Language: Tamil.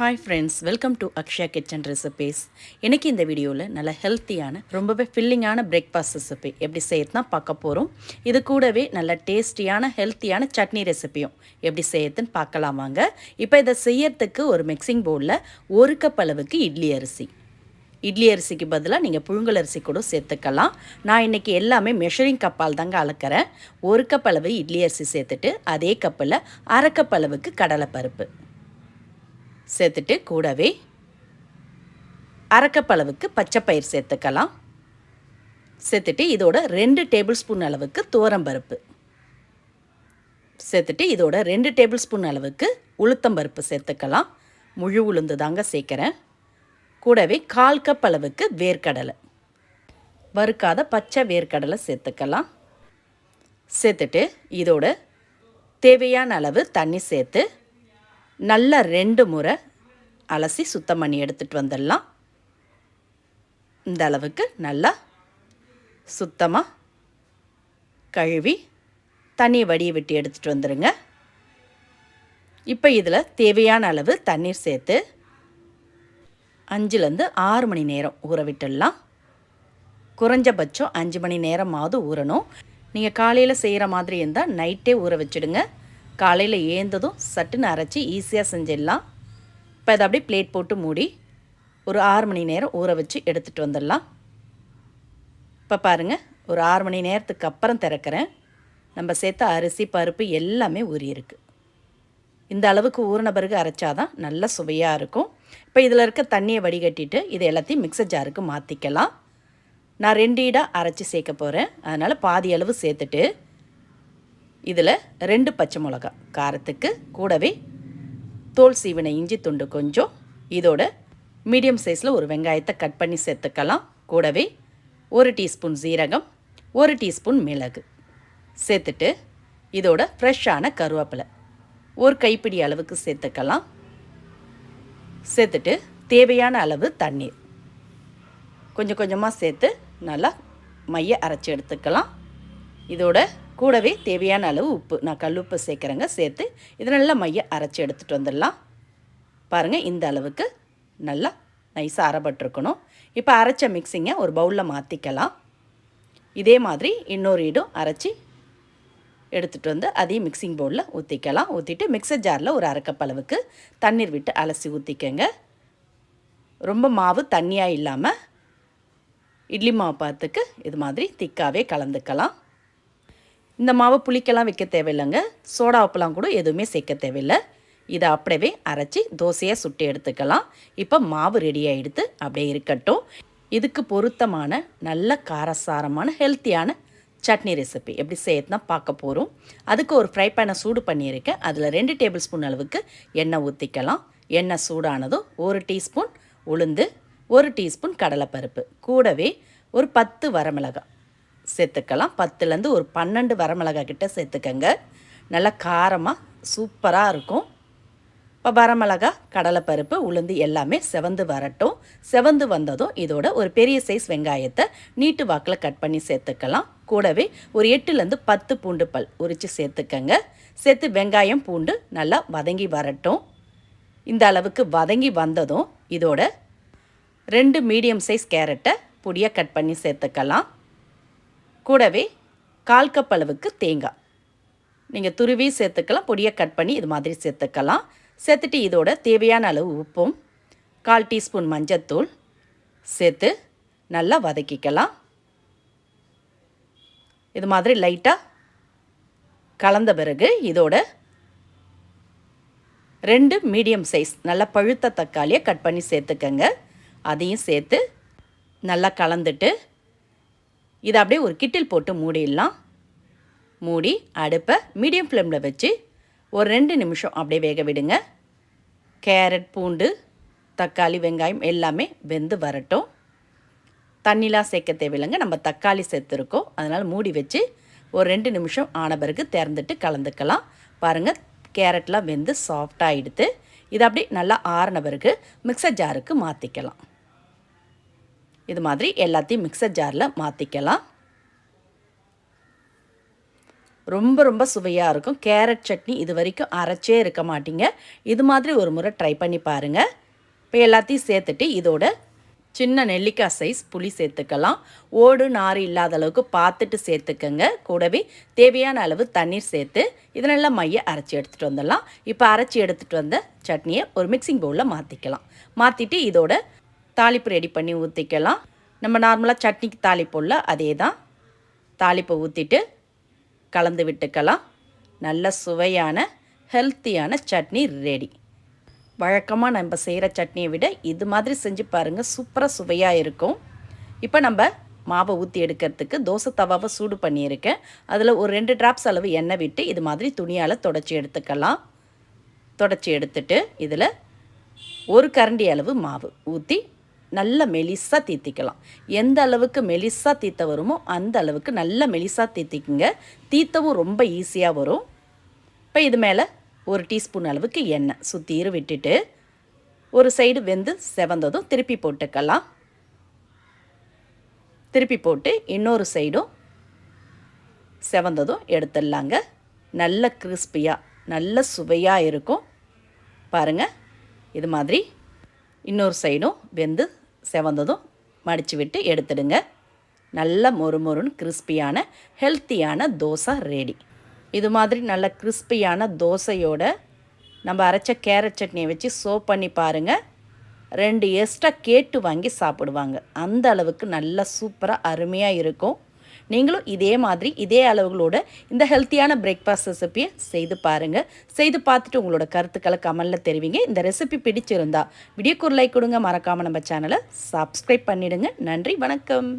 Hi friends welcome to Akshaya kitchen recipes இன்றைக்கி இந்த வீடியோவில் நல்ல ஹெல்த்தியான ரொம்பவே ஃபில்லிங்கான பிரேக்ஃபாஸ்ட் ரெசிபி எப்படி செய்யறதுனா பார்க்க போகிறோம் இது கூடவே நல்ல டேஸ்டியான ஹெல்த்தியான சட்னி ரெசிபியும் எப்படி செய்யறதுன்னு பார்க்கலாம் வாங்க. இப்போ இதை செய்யறதுக்கு ஒரு மிக்சிங் பவுலில் ஒரு கப் அளவுக்கு இட்லி அரிசி. இட்லி அரிசிக்கு பதிலாக நீங்கள் புழுங்கல் அரிசி கூட சேர்த்துக்கலாம். நான் இன்றைக்கி எல்லாமே மெஷரிங் கப்பால் தாங்க அளக்கிறேன். ஒரு கப் அளவு இட்லி அரிசி சேர்த்துட்டு அதே கப்பில் அரை கப் அளவுக்கு கடலைப்பருப்பு சேர்த்துட்டு கூடவே அரைக்கப்பளவுக்கு பச்சைப்பயிர் பச்சை பயிர் சேர்த்துக்கலாம். சேர்த்துட்டு இதோட ரெண்டு டேபிள் ஸ்பூன் அளவுக்கு துவரம்பருப்பு சேர்த்துட்டு இதோட ரெண்டு டேபிள் ஸ்பூன் அளவுக்கு உளுத்தம்பருப்பு சேர்த்துக்கலாம். முழு உளுந்து தாங்க சேர்க்குறேன். கூடவே கால் கப் அளவுக்கு வேர்க்கடலை. வறுக்காத பச்சை வேர்க்கடலை சேர்த்துக்கலாம். சேர்த்துட்டு இதோட தேவையான அளவு தண்ணி சேர்த்து நல்லா ரெண்டு முறை அலசி சுத்தம் பண்ணி எடுத்துகிட்டு வந்துடலாம். இந்த அளவுக்கு நல்லா சுத்தமாக கழுவி தண்ணி வடியை விட்டு எடுத்துகிட்டு வந்துடுங்க இப்போ இதில் தேவையான அளவு தண்ணீர் சேர்த்து அஞ்சுலேருந்து ஆறு மணி நேரம் ஊற விட்டுடலாம். குறைஞ்சபட்சம் அஞ்சு மணி நேரமாவது ஊறணும். நீங்கள் காலையில் செய்கிற மாதிரி இருந்தால் நைட்டே ஊற வச்சுடுங்க. காலையில் ஏந்ததும் சட்டுன்னு அரைச்சி ஈஸியாக செஞ்சிடலாம். இப்போ அதை அப்படியே பிளேட் போட்டு மூடி ஒரு ஆறு மணி நேரம் ஊற வச்சு எடுத்துகிட்டு வந்துடலாம். இப்போ பாருங்கள் ஒரு ஆறு மணி நேரத்துக்கு அப்புறம் திறக்கிறேன். நம்ம சேர்த்த அரிசி பருப்பு எல்லாமே ஊறியிருக்கு இந்த அளவுக்கு ஊறின பிறகு அரைச்சாதான் நல்ல சுவையாக இருக்கும். இப்போ இதில் இருக்க தண்ணியை வடிகட்டிட்டு இது எல்லாத்தையும் மிக்சர் ஜாருக்கு மாற்றிக்கலாம் நான் ரெண்டு ஈடாக அரைச்சி சேர்க்க போகிறேன் அதனால் பாதி அளவு சேர்த்துட்டு இதில் ரெண்டு பச்சை மிளகா காரத்துக்கு கூடவே தோல் சீவின இஞ்சி துண்டு கொஞ்சம் இதோட மீடியம் சைஸில் ஒரு வெங்காயத்தை கட் பண்ணி சேர்த்துக்கலாம். கூடவே ஒரு டீஸ்பூன் சீரகம் ஒரு டீஸ்பூன் மிளகு. சேர்த்துட்டு இதோட ஃப்ரெஷ்ஷான கருவேப்பிலை ஒரு கைப்பிடி அளவுக்கு சேர்த்துக்கலாம். சேர்த்துட்டு தேவையான அளவு தண்ணீர் கொஞ்சம் கொஞ்சமாக சேர்த்து நல்லா மைய அரைச்சி எடுத்துக்கலாம். இதோட கூடவே தேவையான அளவு உப்பு. நான் கல் உப்பு சேர்க்குறேங்க சேர்த்து இதை நல்லா மைய அரைச்சி எடுத்துகிட்டு வந்துடலாம். பாருங்கள் இந்த அளவுக்கு நல்லா நைஸாக அரைப்பட்டிருக்கணும். இப்போ அரைச்ச மிக்சிங்கை ஒரு பவுலில் மாற்றிக்கலாம் இதே மாதிரி இன்னொரு இடம் அரைச்சி எடுத்துகிட்டு வந்து அதையும் மிக்சிங் பவுலில் ஊற்றிக்கலாம் ஊற்றிட்டு மிக்சர் ஜாரில் ஒரு அரைக்கப் அளவுக்கு தண்ணீர் விட்டு அலசி ஊற்றிக்கங்க ரொம்ப மாவு தண்ணியாக இல்லாமல் இட்லி மாவு பார்த்துக்கு இது மாதிரி திக்காகவே கலந்துக்கலாம். இந்த மாவை புளிக்கெல்லாம் வைக்க தேவையில்லைங்க. சோடா உப்புலாம் கூட எதுவுமே சேர்க்க தேவையில்லை. இதை அப்படியே அரைச்சி தோசையாக சுட்டு எடுத்துக்கலாம். இப்போ மாவு ரெடி அப்படியே இருக்கட்டும். இதுக்கு பொருத்தமான நல்ல காரசாரமான ஹெல்த்தியான சட்னி ரெசிபி எப்படி செய்யறதுனா பார்க்க போகிறோம் அதுக்கு ஒரு ஃப்ரை பேனை சூடு பண்ணியிருக்கேன். அதில் ரெண்டு டேபிள் ஸ்பூன் அளவுக்கு எண்ணெய் ஊற்றிக்கலாம் எண்ணெய் சூடானதும் ஒரு டீஸ்பூன் உளுந்து ஒரு டீஸ்பூன் கடலைப்பருப்பு. கூடவே ஒரு பத்து வரமிளகாய். சேர்த்துக்கலாம். பத்துலேருந்து ஒரு பன்னெண்டு வரமிளகா கிட்ட சேர்த்துக்கங்க. நல்லா காரமாக சூப்பராக இருக்கும். இப்போ வரமிளகா கடலைப்பருப்பு உளுந்து எல்லாமே செவந்து வரட்டும். செவந்து வந்ததும் இதோட ஒரு பெரிய சைஸ் வெங்காயத்தை நீட்டு வாக்கில் கட் பண்ணி சேர்த்துக்கலாம். கூடவே ஒரு எட்டுலேருந்து பத்து பூண்டு பல் உரித்து சேர்த்துக்கங்க. சேர்த்து வெங்காயம் பூண்டு நல்லா வதங்கி வரட்டும். இந்த அளவுக்கு வதங்கி வந்ததும் இதோட ரெண்டு மீடியம் சைஸ் கேரட்டை பொடியாக கட் பண்ணி சேர்த்துக்கலாம். கூடவே கால் கப் அளவுக்கு தேங்காய். நீங்கள் துருவி சேர்த்துக்கலாம் பொடியை கட் பண்ணி இது மாதிரி சேர்த்துக்கலாம். சேர்த்துட்டு இதோட தேவையான அளவு உப்பும் கால் டீஸ்பூன் மஞ்சத்தூள் சேர்த்து நல்லா வதக்கிக்கலாம். இது மாதிரி லைட்டாக கலந்த பிறகு இதோட ரெண்டு மீடியம் சைஸ் நல்லா பழுத்த தக்காளியை கட் பண்ணி சேர்த்துக்கங்க. அதையும் சேர்த்து நல்லா கலந்துட்டு இதை அப்படியே ஒரு கிட்டில் போட்டு மூடிடலாம். மூடி அடுப்பை மீடியம் ஃப்ளேமில் வச்சு ஒரு ரெண்டு நிமிஷம் அப்படியே வேக விடுங்க. கேரட் பூண்டு தக்காளி வெங்காயம் எல்லாமே வெந்து வரட்டும். தண்ணிலாம் சேர்க்க தேவையில்லைங்க. நம்ம தக்காளி சேர்த்துருக்கோம். அதனால் மூடி வச்சு ஒரு ரெண்டு நிமிஷம் ஆன பிறகு திறந்துட்டு கலந்துக்கலாம். பாருங்கள் கேரட்லாம் வெந்து சாஃப்டாகிடுது இதை அப்படி நல்லா ஆறின பிறகு மிக்சர் ஜாருக்கு மாற்றிக்கலாம் இது மாதிரி எல்லாத்தையும் மிக்சர் ஜாரில் மாற்றிக்கலாம் ரொம்ப ரொம்ப சுவையாக இருக்கும். கேரட் சட்னி இது வரைக்கும் அரைச்சே இருக்க மாட்டிங்க. இது மாதிரி ஒரு முறை ட்ரை பண்ணி பாருங்கள் இப்போ எல்லாத்தையும் சேர்த்துட்டு இதோட சின்ன நெல்லிக்காய் சைஸ் புளி சேர்த்துக்கலாம். ஓடு நார் இல்லாத அளவுக்கு பார்த்துட்டு சேர்த்துக்கங்க. கூடவே தேவையான அளவு தண்ணீர் சேர்த்து இதனெல்லாம் மைய அரைச்சி எடுத்துகிட்டு வந்துடலாம். இப்போ அரைச்சி எடுத்துகிட்டு வந்த சட்னியை ஒரு மிக்சிங் பவுலில் மாற்றிக்கலாம் மாற்றிட்டு இதோட தாளிப்பு ரெடி பண்ணி ஊற்றிக்கலாம் நம்ம நார்மலாக சட்னிக்கு தாளிப்புள்ள அதே தான் தாளிப்பை ஊற்றிட்டு கலந்து விட்டுக்கலாம். நல்ல சுவையான ஹெல்த்தியான சட்னி ரெடி வழக்கமாக நம்ம செய்கிற சட்னியை விட இது மாதிரி செஞ்சு பாருங்கள் சூப்பராக சுவையாக இருக்கும். இப்போ நம்ம மாவை ஊற்றி எடுக்கிறதுக்கு தோசை தவாவை சூடு பண்ணியிருக்கேன். அதில் ஒரு ரெண்டு ட்ராப்ஸ் அளவு எண்ணெய் விட்டு இது மாதிரி துணியால் தொடச்சி எடுத்துக்கலாம். தொடச்சி எடுத்துட்டு இதில் ஒரு கரண்டி அளவு மாவு ஊற்றி நல்ல மெலிசாக தீத்திக்கலாம். எந்த அளவுக்கு மெலிசாக தீத்த வருமோ அந்த அளவுக்கு நல்ல மெலிசாக தீத்திக்குங்க. தீத்தவும் ரொம்ப ஈஸியாக வரும். இப்போ இது மேலே ஒரு டீஸ்பூன் அளவுக்கு எண்ணெய் சுற்றிரு விட்டுட்டு ஒரு சைடு வெந்து செவந்ததும் திருப்பி போட்டுக்கலாம். திருப்பி போட்டு இன்னொரு சைடும் செவந்ததும் எடுத்துடலாங்க. நல்ல கிறிஸ்பியாக நல்ல சுவையாக இருக்கும். பாருங்கள் இது மாதிரி இன்னொரு சைடும் வெந்து செவந்ததும் மடித்து விட்டு எடுத்துடுங்க. நல்ல மொறு மொறுன்னு கிறிஸ்பியான ஹெல்த்தியான தோசை ரெடி இது மாதிரி நல்ல கிறிஸ்பியான தோசையோட நம்ம அரைச்ச கேரட் சட்னியை வச்சு சோப் பண்ணி பாருங்கள் ரெண்டு எக்ஸ்ட்ரா கேட்டு வாங்கி சாப்பிடுவாங்க. அந்த அளவுக்கு நல்லா சூப்பராக அருமையாக இருக்கும். நீங்களும் இதே மாதிரி இதே அளவுகளோட இந்த ஹெல்த்தியான பிரேக்ஃபாஸ்ட் ரெசிப்பியை செய்து பாருங்கள் செய்து பார்த்துட்டு உங்களோட கருத்துக்களை கமலில் தெரிவிங்க. இந்த ரெசிபி பிடிச்சிருந்தா வீடியோக்கு ஒரு லைக் கொடுங்க. மறக்காமல் நம்ம சேனலை சப்ஸ்கிரைப் பண்ணிவிடுங்க நன்றி வணக்கம்.